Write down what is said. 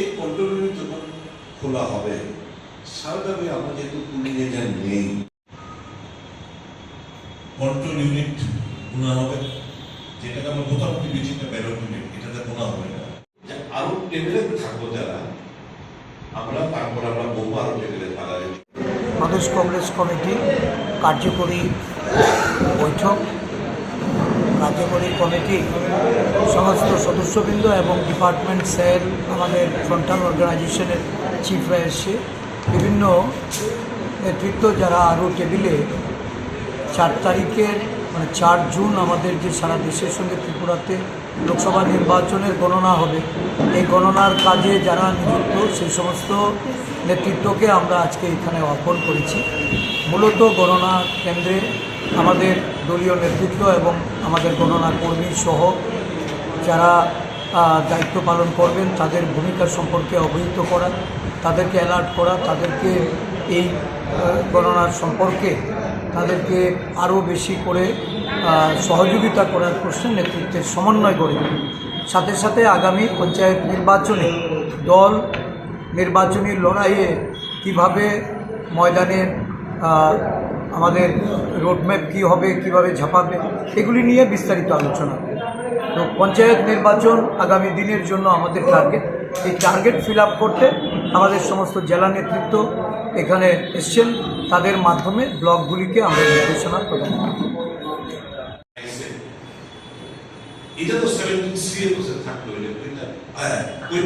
এই কন্ট্রোল যখন খোলা হবে। স্বাভাবিকভাবে আমরা যেহেতু পুলিং এজেন্ট নেই। কন্ট্রোল ইউনিট গুণা হবে। যেটাকে আমরা মোটামুটি বেচিটা ব্যালট ইউনিট, এটাতে গুণা হবে না। যে আরও টেবিলে থাকব যারা, আমরা তারপর আমরা বহু আরও টেবিলে তারা প্রদেশ কংগ্রেস কমিটি কার্যকরী বৈঠক। কার্যকরী কমিটি, সমস্ত সদস্যবৃন্দ এবং ডিপার্টমেন্ট সেল আমাদের ফ্রন্টাল অর্গানাইজেশনের চিফরা এসে বিভিন্ন নেতৃত্ব যারা আরও টেবিলে চার তারিখের মানে চার জুন আমাদের যে সারা দেশের সঙ্গে ত্রিপুরাতে লোকসভা নির্বাচনের গণনা হবে, এই গণনার কাজে যারা নিযুক্ত, সেই সমস্ত নেতৃত্বকে আমরা আজকে এখানে অর্পণ করেছি। মূলত গণনা কেন্দ্রে আমাদের দলীয় নেতৃত্ব এবং আমাদের গণনা কর্মী সহ যারা দায়িত্ব পালন করবেন তাদের ভূমিকা সম্পর্কে অবহিত করা তাদেরকে অ্যালার্ট করা তাদেরকে এই গণনার সম্পর্কে তাদেরকে আরও বেশি করে সহযোগিতা করার প্রশ্নে নেতৃত্বের সমন্বয় করে সাথে সাথে আগামী পঞ্চায়েত নির্বাচনে দল নির্বাচনী লড়াইয়ে কীভাবে ময়দানে আহ, আমাদের রোডম্যাপ কী হবে, কীভাবে ঝাঁপাবে, এগুলি নিয়ে বিস্তারিত আলোচনা। তো পঞ্চায়েত নির্বাচন আগামী দিনের জন্য আমাদের টার্গেট এই টার্গেট ফিল করতে আমাদের সমস্ত জেলা নেতৃত্ব এখানে এসছেন। তাদের মাধ্যমে ব্লকগুলিকে আমরা নির্দেশনা প্রদান এটা তো সেভেন্টিন সি এ বসে থাকল ওই